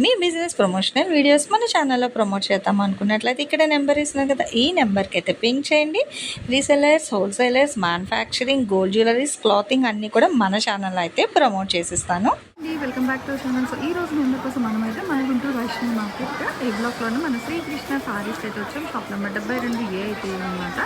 మీ business promotional videos మన ఛానల్లో promote చేద్దాం అనుకున్నట్లయితే ఇక్కడ నెంబర్ ఇస్తున్నాం కదా. ఈ నెంబర్కి అయితే పింక్ చేయండి. Resellers wholesalers manufacturing gold jewelleries clothing అన్నీ కూడా మన ఛానల్లో అయితే promote చేసిస్తాను. Welcome back to channel so ఈ రోజు మేము కోసం మనమైతే మన గుంటూరు వైష్ణవి మార్కెట్ ఈ బ్లాక్లోనే మన శ్రీకృష్ణ సారీస్ అయితే వచ్చాం. షాప్ నెంబర్ డెబ్బై రెండు ఏ అయితే అనమాట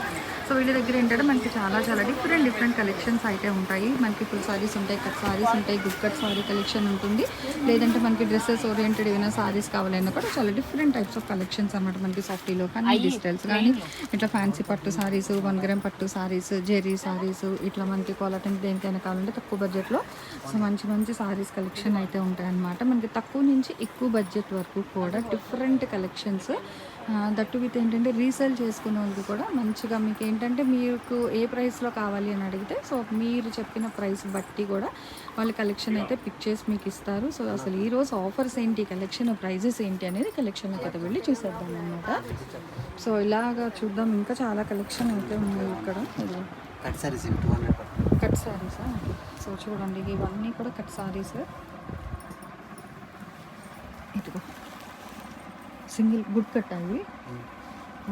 సో వీళ్ళ దగ్గర ఏంటంటే మనకి చాలా చాలా డిఫరెంట్ డిఫరెంట్ కలెక్షన్స్ అయితే ఉంటాయి. మనకి ఫుల్ సారీస్ ఉంటాయి కట్ సారీస్ ఉంటాయి గుడ్ కట్ సారీ కలెక్షన్ ఉంటుంది. లేదంటే మనకి డ్రెస్సెస్ ఓరియంట్ ఓరియంటెడ్ ఏమైనా సారీస్ కావాలన్నా కూడా చాలా డిఫరెంట్ టైప్స్ ఆఫ్ కలెక్షన్స్ అనమాట మనకి సాఫ్టీలో కానీ డిజిటల్స్ కానీ. ఇట్లా ఫ్యాన్సీ పట్టు సారీస్ వన్ గ్రామ్ పట్టు సారీస్ జెరీ సారీస్ ఇట్లా మనకి కాలటన్ దేనికైనా కావాలంటే తక్కువ బడ్జెట్లో సో మంచి మంచి సారీస్ కలెక్షన్ అయితే ఉంటాయి అన్నమాట మనకి తక్కువ నుంచి ఎక్కువ బడ్జెట్ వరకు కూడా డిఫరెంట్ కలెక్షన్స్ దట్టు విత్ ఏంటంటే రీసేల్ చేసుకునే వాళ్ళకి కూడా మంచిగా మీకు ఏంటంటే మీకు ఏ ప్రైస్లో కావాలి అని అడిగితే సో మీరు చెప్పిన ప్రైస్ బట్టి కూడా వాళ్ళ కలెక్షన్ అయితే పిక్ చేసి మీకు ఇస్తారు. సో అసలు ఈ రోజు ఆఫర్స్ ఏంటి కలెక్షన్ ప్రైజెస్ ఏంటి అనేది కలెక్షన్లోకి అయితే వెళ్ళి చూసేద్దాం అనమాట సో ఇలాగా చూద్దాం. ఇంకా చాలా కలెక్షన్ అయితే ఉన్నాయి ఇక్కడ. కట్ సారీస్ కట్ సారీసా సో చూడండి ఇవన్నీ కూడా కట్ సారీస్ ఇదిగో. సింగిల్ గుడ్ కట్ అవి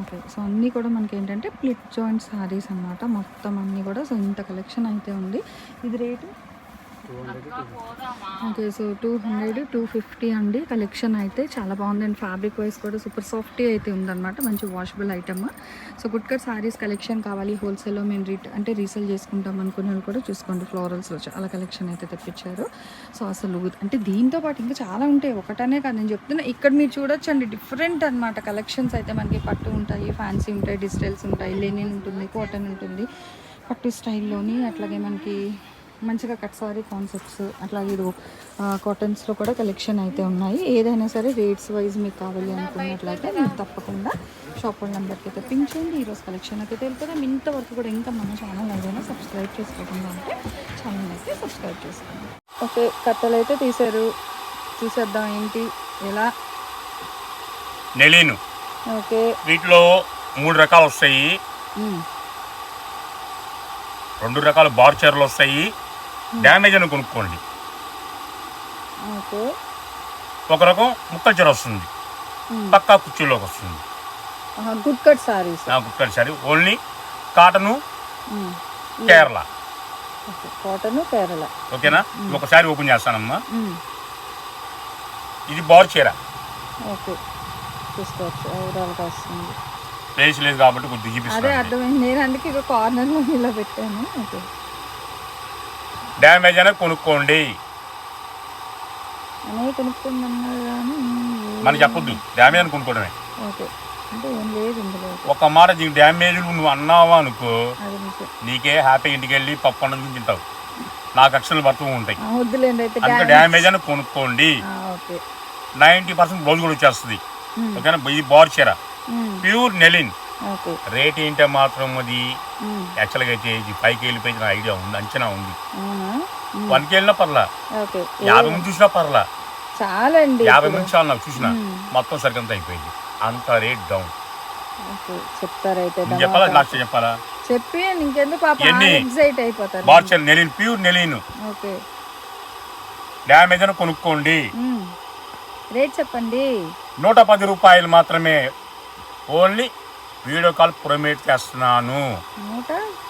ఓకే సో అన్నీ కూడా మనకి ఏంటంటే ప్లిట్ జాయింట్ సారీస్ అన్నమాట. మొత్తం అన్నీ కూడా సో ఇంత కలెక్షన్ అయితే ఉంది. ఇది rate okay so two hundred two fifty అండి. కలెక్షన్ అయితే చాలా బాగుందండి ఫ్యాబ్రిక్ వైజ్ కూడా సూపర్ సాఫ్టీ అయితే ఉందన్నమాట. మంచి washable item so good cut sarees collection కావాలి. హోల్సేల్లో మేము రీట్ అంటే రీసేల్ చేసుకుంటాం అనుకునే వాళ్ళు కూడా చూసుకోండి. ఫ్లోరల్స్లో చాలా కలెక్షన్ అయితే తెప్పించారు. సో అసలు అంటే దీంతో పాటు ఇంకా చాలా ఉంటాయి. ఒకటనే కాదు నేను చెప్తున్నా ఇక్కడ మీరు చూడొచ్చండి. డిఫరెంట్ అన్నమాట. కలెక్షన్స్ అయితే మనకి పట్టు ఉంటాయి ఫ్యాన్సీ ఉంటాయి డిజిటల్స్ ఉంటాయి లెనిన్ ఉంటుంది కాటన్ ఉంటుంది. పట్టు స్టైల్లోని అట్లాగే మనకి మంచిగా కట్ సారీ కాన్సెప్ట్స్ అట్లాగే ఇది కాటన్స్లో కూడా కలెక్షన్ అయితే ఉన్నాయి. ఏదైనా సరే రేట్స్ వైజ్ మీకు కావాలి అనుకున్నట్లయితే మీరు తప్పకుండా షాప్ వాళ్ళ నెంబర్కి అయితే పింక్ చేయండి. ఈరోజు కలెక్షన్ అయితే తెలుపుతాం ఇంతవరకు కూడా ఇంకా మన ఛానల్ ఏదైనా సబ్స్క్రైబ్ చేసుకోకుండా ఉంటే ఛానల్ అయితే సబ్స్క్రైబ్ చేసుకోండి. ఓకే కట్టలు అయితే తీశారు. చూసేద్దాం ఏంటి ఎలా? నెలీను. ఓకే. వీటిలో మూడు రకాలు వస్తాయి. రెండు రకాల బార్ చీరలు వస్తాయి. డ్యామేజ్ అని కొనుక్కోండి. ఒక రకం ముక్క చీర వస్తుంది. పక్కా కుర్చీలోకి వస్తుంది. గుడ్ కట్ సారీస్ కుక్కర్ సరే only cotton Kerala. Cotton Kerala. ఓకేనా? ఒకసారి ఓపెన్ చేస్తానమ్మా. ఇది బార్ చీర. ఓకే. చూసుకోవచ్చు ఓవరాల్గా వస్తుంది. ప్లేస్ లేదు కాబట్టి కొద్దిగా అదే అర్థమైంది. నేను అందుకే ఇక కార్నర్లో ఇలా పెట్టాను. ఓకే. డ్యామేజ్ అనేది కొనుక్కోండి. మనం చెప్పొద్దు. డ్యామేజ్ అని కొనుక్కోవడమే. ఒక మాట దీనికి డ్యామేజ్ నువ్వు అన్నావా అనుకో నీకే హ్యాపీ ఇంటికి వెళ్ళి పప్పు అన్నం తింటావు. నాకు అక్షరాలు పడుతూ ఉంటాయి. అందుకే డ్యామేజ్ అని కొనుక్కోండి. నైంటీ పర్సెంట్ బ్లౌజ్ కూడా వచ్చేస్తుంది. ఓకేనా? ఇది బార్ చీర. ప్యూర్ నెలిన్. రేట్ ఏంటో మాత్రం అది. యాక్చువల్గా అయితే ఇది పైకి వెళ్ళిపోయి నా ఐడియా ఉంది అంచనా ఉంది. వన్కి వెళ్ళినా పర్లా. యాభై మంది చూసినా పర్లా. చాలండి యాభై. మంది చాలు నాకు చూసిన. మొత్తం సరికంత అయిపోయింది. అంత రేట్ డౌన్. చెప్తారైతే చెప్పాలా. లాస్ట్ చెప్పాలా? చెప్పి ఇంకెందుకు పాప? ఎగ్జైట్ అయిపోతారు. బార్ చీర linen pure linen. Okay. Damage అని కొనుక్కోండి. రేట్ చెప్పండి. నూట పది రూపాయలు మాత్రమే. ఓన్లీ వీడియో కాల్ ప్రొమేట్ చేస్తున్నాను.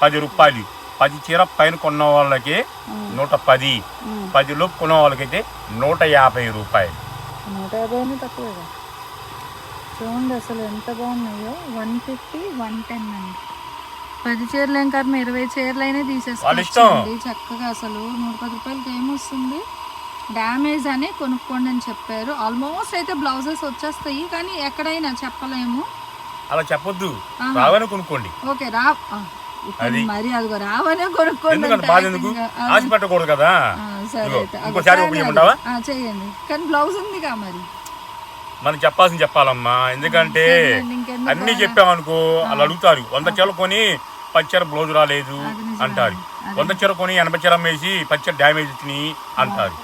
పది రూపాయలు. పది చీర పైన కొన్న వాళ్ళకి నూట పది. పది లోపు కొన్న వాళ్ళకైతే నూట యాభై రూపాయలు. నూట యాభైనే తక్కువగా చూడండి అసలు ఎంత బాగున్నాయో. వన్ ఫిఫ్టీ వన్ టెన్ అండి. పది చీరలు ఏం కర్మ ఇరవై చీరలు అయినా. తీసేసుకోండి చక్కగా అసలు నూట పది రూపాయలకి ఏమొస్తుంది? డ్యామేజ్ అని కొనుక్కోండి అని చెప్పారు. ఆల్మోస్ట్ అయితే బ్లౌజెస్ వచ్చేస్తాయి కానీ ఎక్కడైనా చెప్పలేము. అలా చెప్పొద్దు. రావని కొనుక్కోండి. ఓకే రా అది. మరి అదిగో రావనే కొనుక్కోండి ఎందుకంటే బాధ ఎందుకు ఆశ పెట్టకూడదు కదా ఇదిగో, ఇంకోసారి ఆ, చేయండి కానీ బ్లౌజ్ ఉందిగా మరి మనం చెప్పాల్సింది చెప్పాలమ్మా ఎందుకంటే సరేనండి, ఇంకెందుకు అన్ని అలా? చెప్పామనుకో వాళ్ళు అడుగుతారు వంద చీర కొని పచ్చర బ్లౌజ్ రాలేదు. అంటారు. వంద చీర కొని ఎనభై చీర అమ్మేసి పచ్చర డ్యామేజ్ వచ్చినాయి అంటారు.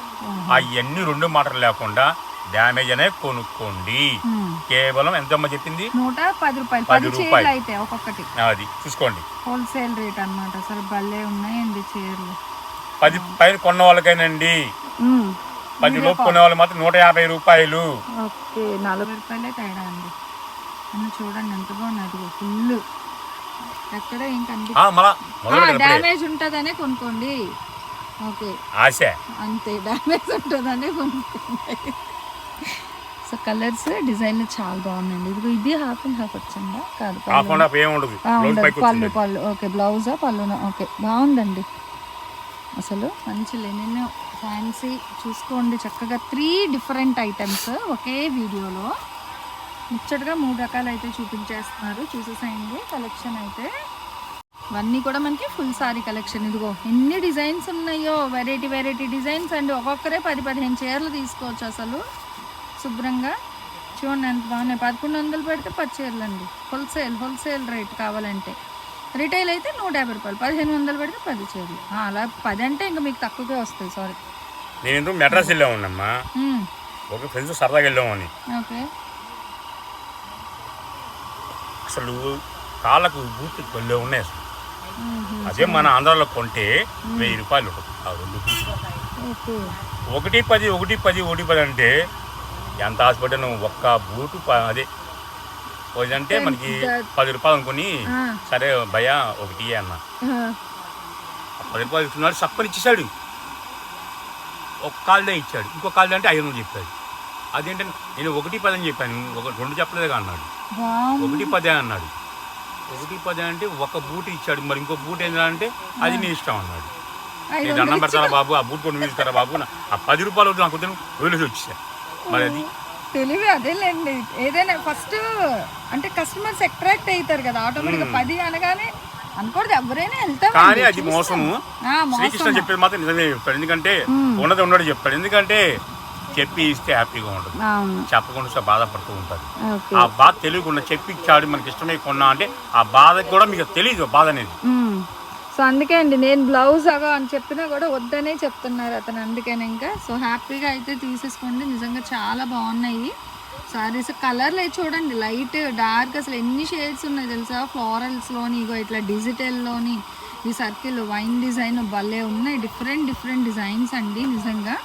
అవన్నీ రెండు మాటలు లేకుండా డ్యామేజ్ అనే కొనుక్కోండి. కేవలం ఎంతమ్మా చెప్పింది? నూట పది రూపాయలు. పది రూపాయలు. అయితే ఒక్కొక్కటి. అది చూసుకోండి. హోల్సేల్ రేట్ అన్నమాట. అసలు భలే ఉన్నాయండి చీరలు. పది పైన కొన్న వాళ్ళకైనండి. పది లోపు. కొనే వాళ్ళు మాత్రం నూట యాభై రూపాయలు. ఓకే నలభై రూపాయలే తేడా అండి. చూడండి ఎంత బాగున్నది ఫుల్ ఎక్కడ ఏం. డ్యామేజ్ ఉంటుందనే కొనుక్కోండి. ఓకే. ఆశ. అంతే డ్యామేజ్ ఉంటుందనే కొనుక్కోండి. సో కలర్స్ డిజైన్లు చాలా బాగున్నాయండి. ఇదిగో ఇది హాఫ్ అండ్ హాఫ్ వచ్చిందా కాదు పళ్ళు. పళ్ళు ఓకే బ్లౌజా పళ్ళునా? ఓకే బాగుందండి. అసలు మంచి లెనిన్ ఫ్యాన్సీ చూసుకోండి చక్కగా త్రీ డిఫరెంట్ ఐటమ్స్ ఒకే వీడియోలో. ముచ్చటగా మూడు రకాలు అయితే చూపించేస్తున్నారు. చూసేసేయండి కలెక్షన్ అయితే. ఇవన్నీ కూడా మనకి ఫుల్ సారీ కలెక్షన్ ఇదిగో ఎన్ని డిజైన్స్ ఉన్నాయో? వెరైటీ వెరైటీ డిజైన్స్ అండి. ఒక్కొక్కరే పది పదిహేను చీరలు తీసుకోవచ్చు అసలు. శుభ్రంగా. చూడండి ఎంత బాగున్నాయి. పదకొండు వందలు పెడితే పది చీరలు అండి హోల్సేల్ హోల్సేల్ రేట్ కావాలంటే. రిటైల్ అయితే నూట యాభై రూపాయలు. పదిహేను వందలు పెడితే పది చీరలు అలా పది అంటే ఇంకా మీకు తక్కువకే వస్తాయి. సారీ. నేను మెడ్రాస్ వెళ్ళాము ఉన్నమ్మా ఒక ఫ్రెండ్స్ సరదాగా వెళ్ళామని ఓకే. అసలు కాళ్ళకు బూట్లు కొల్లే ఉన్నాయి అసలు. అదే మన ఆంధ్రాలో కొంటే వెయ్యి రూపాయలు ఉంటుంది. ఆ రెండు ఒకటి పది ఒకటి పది ఒకటి పది అంటే ఎంత హాస్పిటల్ ఒక్క బూటు అదే అంటే మనకి పది రూపాయలు అనుకుని సరే భయ ఒకటి అన్న. పది రూపాయలు ఇస్తున్నాడు సప్పని ఇచ్చేసాడు ఒక కాళ్ళే ఇచ్చాడు ఇంకో కాళ్ళే అంటే ఐదు వందలు చెప్పాడు. అదేంటంటే నేను ఒకటి పది అని చెప్పాను ఒక రెండు చెప్పలేదుగా అన్నాడు. ఒకటి పదే అన్నాడు. ఒకటి పదే అంటే ఒక బూట్ ఇచ్చాడు మరి ఇంకో బూట్ ఏంటంటే అది నీ ఇష్టం అన్నాడు. నేను దండం పెడతారా బాబు? ఆ బూట్ కొన్ని తీసుకురా బాబు ఆ పది రూపాయలు నాకు వదిలేసి వచ్చేసా. మరి అది తెలివి అదేలేండి. ఏదైనా ఫస్ట్ అంటే కస్టమర్స్ అట్రాక్ట్ అవుతారు కదా ఆటోమేటిక్గా పది అనగానే అనుకోదు ఎవరైనా వెళ్తాం కానీ అది మోసము. శ్రీకృష్ణ చెప్పేది మాత్రం నిజమే చెప్తాడు. ఎందుకంటే. ఉన్నది ఉన్నది చెప్తాడు. ఎందుకంటే చెప్పి ఇస్తే హ్యాపీగా అవును. చెప్పకుండా బాధపడుతూ ఉంటారు ఆ బాధ తెలియకుండా చెప్పి ఇచ్చాడు మనకి ఇష్టమే కొన్నా అంటే ఆ బాధ కూడా మీకు తెలియదు బాధ అనేది. సో అందుకే అండి నేను బ్లౌజ్ అగో అని చెప్పినా కూడా వద్దనే చెప్తున్నారు అతను. అందుకని ఇంకా సో హ్యాపీగా అయితే తీసేసుకోండి. నిజంగా చాలా బాగున్నాయి. సారీస్ కలర్లు చూడండి లైట్ డార్క్ అసలు ఎన్ని షేడ్స్ ఉన్నాయి తెలుసా? ఫ్లోరల్స్లోని ఇగో ఇట్లా డిజిటల్లోని ఈ సర్కిల్ వైన్ డిజైన్ భలే ఉన్నాయి. డిఫరెంట్ డిఫరెంట్ డిజైన్స్ అండి నిజంగా.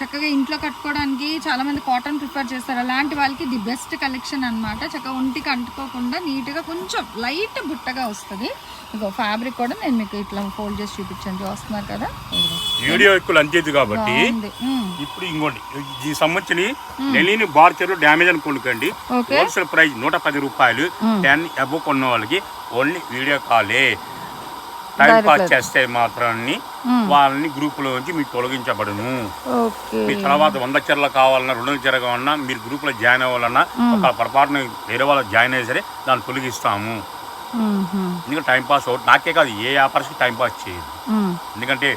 చక్కగా ఇంట్లో కట్టుకోవడానికి చాలా మంది కాటన్ ప్రిఫర్ చేస్తారు. అలాంటి వాళ్ళకి ది బెస్ట్ కలెక్షన్ అన్నమాట. చక్కగా ఒంటికి అంటుకోకుండా నీట్గా కొంచెం లైట్ బుట్టగా వస్తుంది. ఇగో ఫ్యాబ్రిక్ కూడా నేను మీకు ఇట్లా ఫోల్డ్ చేసి చూపించాను చూస్తున్నారు కదా. వీడియో ఎక్కువ అంతేది కాబట్టి. ఇప్పుడు ఇంకోటి ఈ సంవత్సరం నెలిని బార్చర్ డ్యామేజ్ అని కొనుక్కోండి. ఓకే. హోల్సేల్ ప్రైస్ నూట పది రూపాయలు. టెన్ అబో కొన్న వాళ్ళకి ఓన్లీ వీడియో కాలే. Time pass. చేస్తే మాత్రాన్ని మ్మ్. వాళ్ళని గ్రూపులోంచి మీకు తొలగించబడును మీ తర్వాత వంద చీరలు కావాలన్నా రెండు కావాలన్నా మీరు గ్రూపులో జాయిన్ అవ్వాలన్నా ఒక పొరపాటున వేరే వాళ్ళు జాయిన్ అయ్యి సరే దాన్ని తొలగిస్తాము మ్మ్. ఎందుకంటే టైం పాస్ అవుట్ నాకే కాదు ఏ వ్యాపారస్కి టైం పాస్ చేయదు మ్మ్. ఎందుకంటే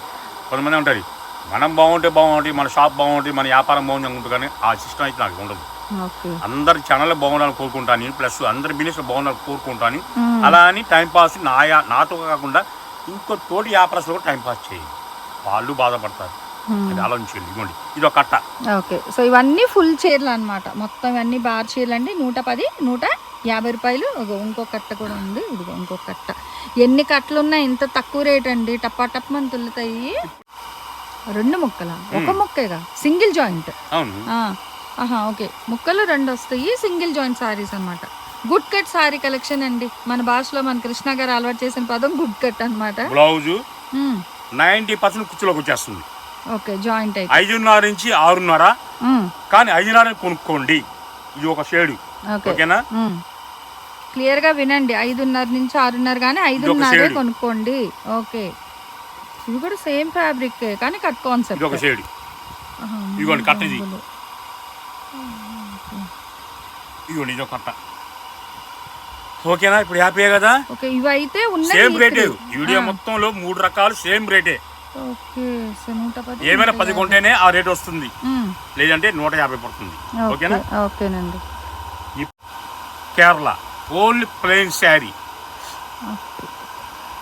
కొంతమంది ఉంటుంది మనం బాగుంటే బాగుంటుంది మన షాప్ బాగుంటుంది మన వ్యాపారం బాగుంది అనుకుంటుంది కానీ ఆ సిస్టమ్ అయితే నాకు ఉండదు అందరి ఛానల్ బాగుండాలని కోరుకుంటాను ప్లస్ అందరి బిజినెస్ బాగుండాలని కోరుకుంటాను. అలా అని టైం పాస్ నా నాతో కాకుండా ఇంకో తోటి వ్యాపారస్తులు కూడా టైం పాస్ చేయండి వాళ్ళు బాధపడతారు. మ్మ్. అది ఆలోచించండి ఇదిగోండి ఇది ఒక కట్ట. ఓకే. సో ఇవన్నీ ఫుల్ చీరలు అన్నమాట. మొత్తం ఇవన్నీ బార్ చీరలు అండి. నూట పది నూట యాభై రూపాయలు. ఇంకో కట్ట కూడా ఉంది. ఇదిగో ఇంకో కట్ట. ఎన్ని కట్టలు ఉన్నాయి ఇంత తక్కువ రేట్ అండి. టప్పా టప్ మన తుల్లుతాయి. రెండు ముక్కల? ఒక ముక్కేగా? Single joint? ఆహా ఓకే. ముక్కలు రెండు వస్తాయి. సింగిల్ జాయింట్ సారీస్ అన్నమాట. గుడ్ కట్ సారీ కలెక్షన్ అండి. మన భాషలో మన కృష్ణ గారు అలవాటు చేసిన పదం గుడ్ కట్ అనమాట బ్లౌజు నైంటీ పర్సెంట్ కుర్చీలోకి వచ్చేస్తుంది. ఓకే జాయింట్ అయితే. ఐదున్నర నుంచి ఆరున్నర. కానీ ఐదున్నర కొనుక్కోండి. ఇది ఒక షేడు. ఓకే. ఓకేనా? క్లియర్గా వినండి. ఐదున్నర నుంచి ఆరున్నర కానీ ఐదున్నరే. కొనుక్కోండి. ఓకే. ఇది కూడా సేమ్ ఫ్యాబ్రిక్ కానీ కట్ కాన్సెప్ట్. ఇది ఒక షేడు. ఇదిగోండి, కట్ ఇది. ఇదిగోండి ఇది కట్ట. ఓకేనా? ఇప్పుడు హ్యాపీయే కదా? ఓకే ఇవి అయితే ఉన్నాయి సేమ్ రేటే. వీడియో మొత్తంలో మూడు రకాలు సేమ్ రేటే. ఏమైనా పది. కొంటేనే ఆ రేట్ వస్తుంది. లేదంటే నూట యాభై పడుతుంది. ఓకే ఓకేనా ఓకేనండి కేరళ ఓన్లీ ప్లెయిన్ శారీ.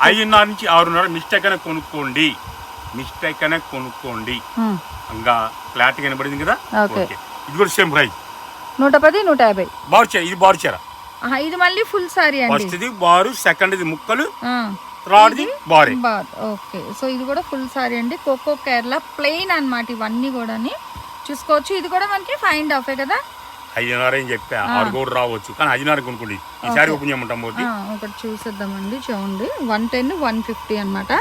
ఐదున్నర నుంచి ఆరున్నర మిస్టేక్ అనే కొనుక్కోండి. మిస్టేక్ అనే కొనుక్కోండి. ఇంకా క్లారిటీ కనబడింది కదా? ఓకే. ఇది కూడా సేమ్ ప్రైస్. నూట పది నూట యాభై. బారు చీర ఇది బారు చీర ఆహా, ఇది మళ్ళీ ఫుల్ సారీ అండి. ఫస్ట్ ఇది బారు సెకండ్ ఇది ముక్కలు థర్డ్ బారే. ఓకే. సో ఇది కూడా ఫుల్ సారీ అండి. కోకో కేరళ ప్లెయిన్ అన్నమాట ఇవన్నీ కూడాని. చూసుకోవచ్చు. ఇది కూడా మనకి ఫైన్ ఆఫే కదా? ఐదున్నర అని చెప్పా? ఆరు కూడా రావచ్చు. కానీ ఐదున్నర కొనుక్కోండి. ఈసారి ఓపెన్ చేయమంటాం ఒకటి చూసేద్దామండి. చూడండి. వన్ టెన్ వన్ ఫిఫ్టీ అనమాట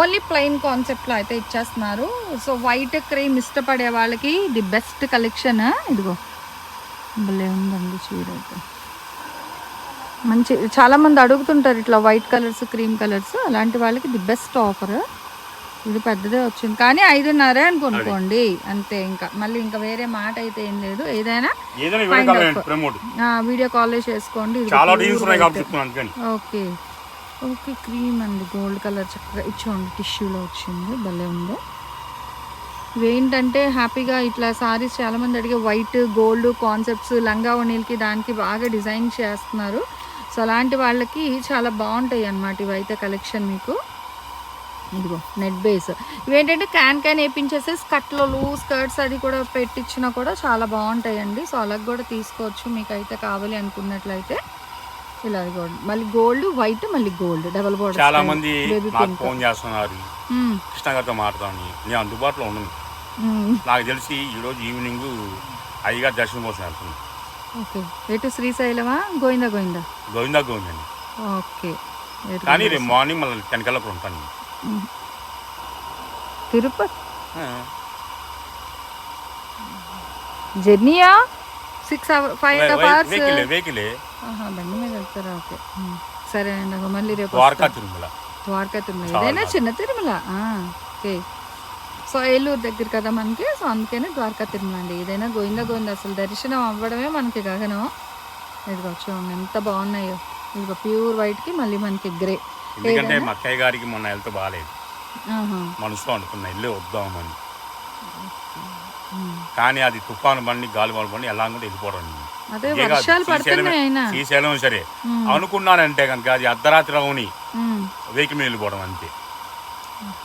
ఓన్లీ ప్లెయిన్ కాన్సెప్ట్లో అయితే ఇచ్చేస్తున్నారు. సో వైట్ క్రీమ్ ఇష్టపడే వాళ్ళకి ది బెస్ట్ కలెక్షన్ ఇదిగో. భలే ఉందండి చీర అయితే మంచి చాలా మంది అడుగుతుంటారు ఇట్లా వైట్ కలర్స్ క్రీమ్ కలర్స్ అలాంటి వాళ్ళకి ది బెస్ట్ ఆఫర్. ఇది పెద్దదే వచ్చింది. కానీ ఐదున్నరే అని కొనుక్కోండి అంతే ఇంకా. మళ్ళీ ఇంకా వేరే మాట అయితే ఏం లేదు. ఏదైనా వీడియో కాల్ చేసుకోండి. ఓకే. ఓకే క్రీమ్ అండి. గోల్డ్ కలర్ చక్కగా ఇచ్చోండి టిష్యూలో వచ్చింది. భలే ఉంది. ఇవేంటంటే హ్యాపీగా ఇట్లా సారీస్ చాలామంది అడిగే వైట్ గోల్డ్ కాన్సెప్ట్స్ లంగా ఓణీలకి దానికి బాగా డిజైన్ చేస్తున్నారు. సో అలాంటి వాళ్ళకి చాలా బాగుంటాయి అన్నమాట ఇవైతే కలెక్షన్ మీకు. ఇదిగో నెట్ బేస్ ఇవేంటంటే క్యాన్ క్యాన్ వేపించేసి స్కట్లో స్కర్ట్స్ అది కూడా పెట్టించినా కూడా చాలా బాగుంటాయండి. సో అలాగ కూడా తీసుకోవచ్చు మీకు అయితే కావాలి అనుకున్నట్లయితే. ఇలా గోల్డ్ మళ్ళీ గోల్డ్ వైట్ మళ్ళీ గోల్డ్ డబల్ బోర్డర్ చాలా మంది నాకు ఫోన్ చేస్తున్నారు. కృష్ణ గారితో మాట్లాడతాను. నేను అందుబాటులో ఉండను. నాకు తెలిసి ఈరోజు ఈవినింగ్ అయ్యగారు దర్శనం కోసం వెళ్తున్నాను. ఓకే. ఎటు శ్రీశైలమా? గోవిందా గోవిందా? గోవిందా గోవిందండి ఓకే. కానీ రేపు మార్నింగ్ మళ్ళీ అక్కడ ఉంటాను. Tirupati? జర్నీయా? Six hour five and half hours? వెహికలే బండి మీద వెళ్తారా? ఓకే. సరే అండి మళ్ళీ రేపు ద్వారకా. తిరుమల. ద్వారకా తిరుమల. ఏదైనా. చిన్న తిరుమల? ఓకే. సో ఏలూరు దగ్గర కదా మనకి. సో అందుకనే ద్వారకా తిరుమల అండి. ఏదైనా గోవింద గోవింద అసలు దర్శనం అవ్వడమే మనకి గగనం. ఇదిగో చూడండి ఎంత బాగున్నాయో. ఇదిగో ప్యూర్ వైట్కి మళ్ళీ మనకి గ్రే. ఎందుకంటే మా అక్కయ్య గారికి మొన్న హెల్త్ బాగాలేదు మనసులో అనుకున్నా ఇల్లు వద్దామని. కానీ అది తుఫాను బండి గాలి బండి ఎలా కూడా వెళ్ళిపోవడం శ్రీశైలం సరే. అనుకున్నానంటే కనుక అది అర్ధరాత్రి అవుని. వెహికల్ వెళ్ళిపోవడం అంతే.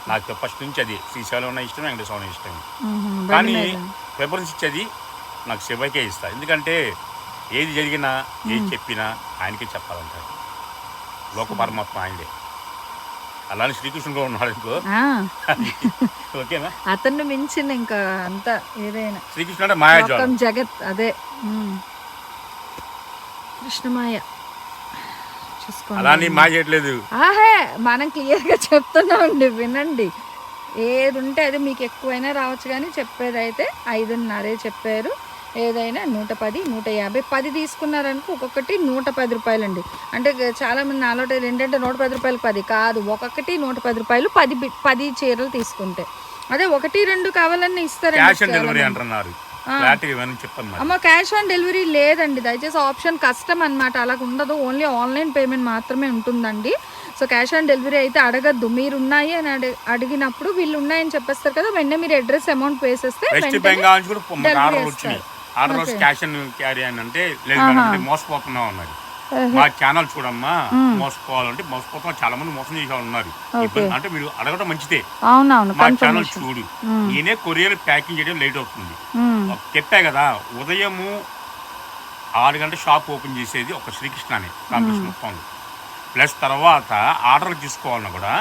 నాకు ఫస్ట్ నుంచి అది శ్రీశైలం ఉన్న ఇష్టం వెంకటేశ్వరం ఇష్టం కానీ. ప్రిఫరెన్స్ ఇచ్చేది నాకు శివకే ఇస్తా. ఎందుకంటే ఏది జరిగినా ఏది చెప్పినా ఆయనకే చెప్పాలంటారు. లోక పరమాత్మ ఆయనదే. అలానే శ్రీకృష్ణుడు కూడా ఉన్నాడు ఆ, ఓకేనా? అతన్ని మించిన ఇంకా అంతా ఏదైనా. శ్రీకృష్ణుడు మాయాజాలం. లోకం జగత్ అదే. కృష్ణమాయ. మాయ చేయట్లేదు. ఆహే మనం క్లియర్గా చెప్తున్నామండి వినండి. ఏది ఉంటే అది మీకు ఎక్కువైనా రావచ్చు కానీ చెప్పేది అయితే ఐదున్నరే చెప్పారు. ఏదైనా నూట పది నూట యాభై పది తీసుకున్నారనుకో ఒక్కొక్కటి నూట పది రూపాయలండి. అంటే గ- చాలా మంది నాలోట ఏంటంటే నూట పది రూపాయలు పది కాదు. ఒక్కొక్కటి నూట పది రూపాయలు పది పది చీరలు తీసుకుంటే. అదే ఒకటి రెండు కావాలన్నా ఇస్తారండి ఆన్ అమ్మ క్యాష్ ఆన్ డెలివరీ లేదండి. దయచేసి ఆప్షన్ కష్టం అనమాట అలా ఉండదు. ఓన్లీ ఆన్లైన్ పేమెంట్ మాత్రమే ఉంటుందండి. సో క్యాష్ ఆన్ డెలివరీ అయితే అడగద్దు. మీరు ఉన్నాయి అని అడి అడిగినప్పుడు వీళ్ళు ఉన్నాయని చెప్పేస్తారు కదా వెంటనే మీరు అడ్రస్ అమౌంట్ పే చేస్తే Okay. క్యాష్ అండ్ క్యారీ అని అంటే మోసపోతున్నాం అన్నారు మా ఛానల్ చూడమ్మా మోసపోవాలంటే మోసపోతున్నా చాలా మంది మోసం చేసే ఉన్నారు. అంటే మీరు అడగడం మంచిదే. మా ఛానల్ చూడు. నేనే కొరియర్ ప్యాకింగ్ చేయడం లేట్ అవుతుంది. చెప్పా కదా ఉదయము ఆరు గంటల షాప్ ఓపెన్ చేసేది ఒక శ్రీకృష్ణనే కాంపిటీషన్ మొత్తం. ప్లస్ తర్వాత ఆర్డర్ తీసుకోవాలన్నా కూడా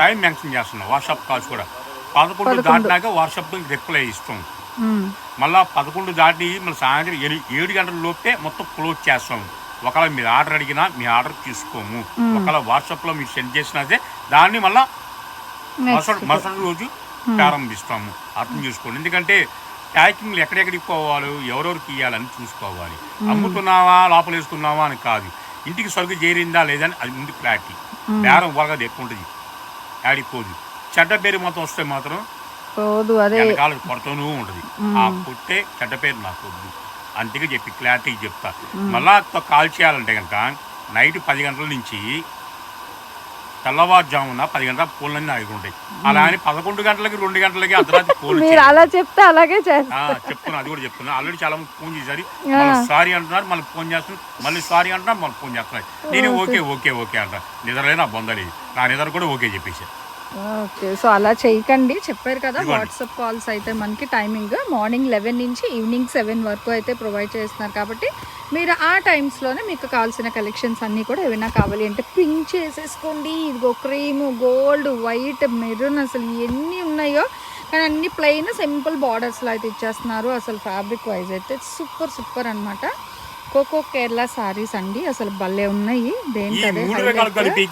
టైం మెన్షన్ చేస్తున్నాం వాట్సాప్ కాల్స్ కూడా. పదకొండు దాటినాక వాట్సాప్ రిప్లై ఇస్తాం. మళ్ళా పదకొండు దాటి మళ్ళీ సాయంత్రం ఏడు ఏడు గంటల లోపే మొత్తం క్లోజ్ చేస్తాం. ఒకవేళ మీరు ఆర్డర్ అడిగినా మీ ఆర్డర్ తీసుకోము. ఒకవేళ వాట్సాప్లో మీరు సెండ్ చేసినదే దాన్ని మళ్ళా మరుసటి మరుసటి రోజు ప్రారంభిస్తాము. అర్థం చేసుకోండి. ఎందుకంటే ప్యాకింగ్లు ఎక్కడెక్కడికి పోవాలి ఎవరెవరికి ఇవ్వాలని చూసుకోవాలి. అమ్ముతున్నావా లోపల వేసుకున్నావా అని కాదు. ఇంటికి సరుకు చేరిందా లేదని అది ముందు క్లారిటీ బేరం వరగది ఎక్కువ ఉంటుంది. ఆడిపోదు చెడ్డ పేరు మొత్తం వస్తే మాత్రం వెనకాల కొడుతూనే ఉంటుంది. ఆ కొట్టే చెడ్డ పేరు నాకు వద్దు. అందుకే చెప్పి క్లారిటీ చెప్తా. మళ్ళా కాల్ చేయాలంటే కనుక నైట్ పది గంటల నుంచి తెల్లవారుజామున పది గంటల పూలన్నీ ఆగుంటాయి అలా అని పదకొండు గంటలకి రెండు గంటలకి అర్ధరాత్రి పూలు అలా చెప్తే అలాగే చెప్తున్నా అది కూడా చెప్తున్నా. ఆల్రెడీ చాలా మంది ఫోన్ చేశారు. సారీ అంటున్నారు మళ్ళీ ఫోన్ చేస్తున్నారు మళ్ళీ సారీ అంటున్నారు మళ్ళీ ఫోన్ చేస్తున్నారు. నేను ఓకే ఓకే ఓకే అంట. నిద్రలే నా బొందలేదు నా నిద్ర కూడా ఓకే చెప్పేసి. ఓకే సో అలా చేయకండి. చెప్పారు కదా. వాట్సాప్ కాల్స్ అయితే మనకి టైమింగ్ మార్నింగ్ లెవెన్ నుంచి ఈవినింగ్ సెవెన్ వరకు అయితే ప్రొవైడ్ చేస్తున్నారు. కాబట్టి మీరు ఆ టైమ్స్లోనే మీకు కావాల్సిన కలెక్షన్స్ అన్నీ కూడా ఏమైనా కావాలి అంటే పింక్ చేసేసుకోండి. ఇదిగో క్రీమ్ గోల్డ్ వైట్ మెరూన్ అసలు ఎన్ని ఉన్నాయో. కానీ అన్ని ప్లెయిన్ సింపుల్ బార్డర్స్లో అయితే ఇచ్చేస్తున్నారు. అసలు ఫ్యాబ్రిక్ వైజ్ అయితే సూపర్ సూపర్ అన్నమాట. కోకో కేరళ సారీస్ అండి. అసలు భలే ఉన్నాయి. దేనికి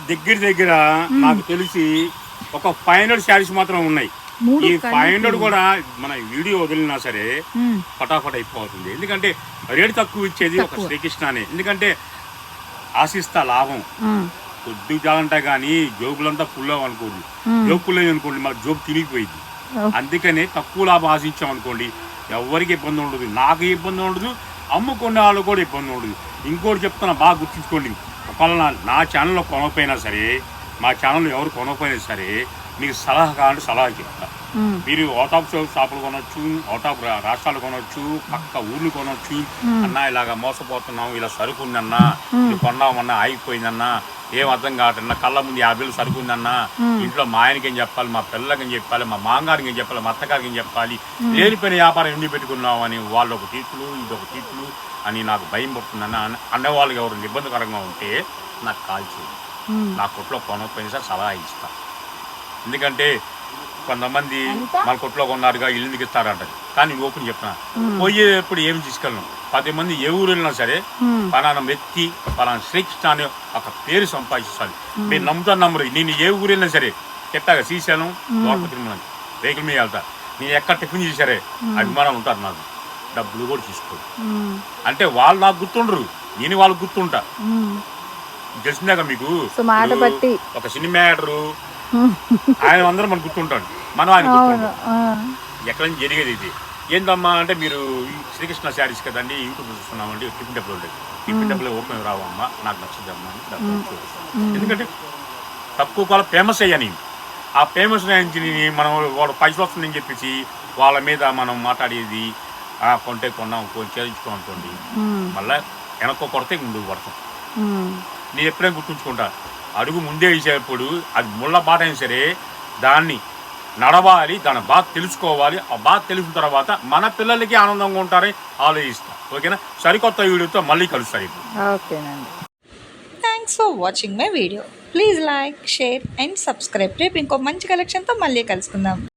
దగ్గర దగ్గర నాకు తెలిసి ఒక ఫైవ్ హండ్రెడ్ శారీస్ మాత్రం ఉన్నాయి ఈ. ఫైవ్ హండ్రెడ్ కూడా మన వీడియో వదిలినా సరే. ఫటాఫట్ అయిపోతుంది ఎందుకంటే రేటు తక్కువ ఇచ్చేది ఒక. శ్రీకృష్ణనే ఎందుకంటే ఆశిస్తా లాభం. కొద్ది జాలంటా కానీ జోబులంతా ఫుల్ అనుకోండి మ్మ్. జోబు ఫుల్ అనుకోండి మన జోబు తిరిగిపోయింది. అందుకనే తక్కువ లాభం ఆశించాం అనుకోండి ఎవరికి ఇబ్బంది ఉండదు నాకు ఇబ్బంది ఉండదు అమ్ముకునే వాళ్ళు కూడా ఇబ్బంది ఉండదు ఇంకోటి చెప్తున్నా బాగా గుర్తుంచుకోండి ఒకవేళ నా నా ఛానల్లో కొనకపోయినా సరే మా ఛానల్లో ఎవరు కొనకపోయినా సరే మీకు సలహా కావాలంటే సలహా చెప్తా. మీరు అవుట్ ఆఫ్ షాపులు కొనొచ్చు అవుట్ ఆఫ్ రాష్ట్రాలు కొనొచ్చు పక్క ఊర్లు కొనొచ్చు. అన్నా ఇలాగ మోసపోతున్నాం ఇలా సరుకు ఉందన్నా ఇది కొన్నామన్నా ఆగిపోయిందన్నా ఏం అర్థం కావట్లన్నా కళ్ళ ముందు యాభై సరుకు ఉందన్నా ఇంట్లో మా ఆయనకి ఏం చెప్పాలి మా పిల్లలకి ఏం చెప్పాలి మా మాంగారికి ఏం చెప్పాలి మా అత్తగారికి ఏం చెప్పాలి? లేనిపోయిన వ్యాపారం ఎండి పెట్టుకున్నాం అని వాళ్ళు ఒక తీర్పులు ఇది ఒక తీర్పులు అని నాకు భయం పడుతుందన్న. అన్న- అన్నవాళ్ళకి ఎవరు ఇబ్బందికరంగా ఉంటే నాకు కాల్ చేయండి. నా కొట్లో కొనకపోయినా సరే సలహా ఇస్తా. ఎందుకంటే కొంతమంది మన కొట్లో కొన్నారుగా ఇల్లుకి ఇస్తారంట కానీ నేను ఓపెన్ చెప్తున్నా పోయేప్పుడు ఏమి తీసుకెళ్ళను? పది మంది ఏ ఊరు వెళ్ళినా సరే. పలానా వ్యక్తి పలానా శ్రీకృష్ణ అనే ఒక పేరు సంపాదించాలి మీరు నమ్ముతాను నమ్మరు. నేను ఏ ఊరు వెళ్ళినా సరే చెప్పాక శ్రీశైలం లోపల తిరుమల. వెహికల్ మీద వెళ్తా. నేను ఎక్కడ టిఫిన్ చేశారే? అభిమానం ఉంటారు నాకు. డబ్బులు కూడా తీసుకోరు. అంటే వాళ్ళు నాకు గుర్తుండరు. నేను వాళ్ళకి గుర్తుంటా. తెలిసిందాక మీకు. ఒక సినిమా యాక్టరు. ఆయన అందరం మనకు గుర్తుంటాడు మనం ఆయన గుర్తుంటాం. ఎక్కడ నుంచి జరిగేది ఇది ఏందమ్మా అంటే మీరు శ్రీకృష్ణ శారీస్ కదండి యూట్యూబ్ చూస్తున్నామండి టిఫిన్ డబ్బులు ఉండేది టిఫిన్ డబ్బులు ఓపెన్ రావమ్మా నాకు నచ్చదమ్మా అని చూపిస్తాను. ఎందుకంటే తక్కువ కాలం ఫేమస్ అయ్యా నేను ఆ ఫేమస్ నుంచి మనం వాడు పైసలు వస్తుందని చెప్పేసి వాళ్ళ మీద మనం మాట్లాడేది ఆ, కొంటే కొన్నాం కొంచెం చేయించుకోనుకోండి మ్మ్. మళ్ళీ వెనక్కు కొడితే ముందుకు పడతాం. నేను ఎప్పుడైనా గుర్తుంచుకుంటా. అడుగు ముందే వేసేటప్పుడు అది ముళ్ళ బాట అయినా సరే దాన్ని నడవాలి దాన్ని బాగా తెలుసుకోవాలి. ఆ బాధ తెలిసిన తర్వాత మన పిల్లలకి ఆనందంగా ఉంటారని ఆలోచిస్తా. ఓకేనా? సరికొత్త వీడియోతో మళ్ళీ కలుస్తారు ఓకేనండి. Thanks for watching my video please like share and subscribe రేపు ఇంకో మంచి కలెక్షన్తో మళ్ళీ కలుసుకుందాం.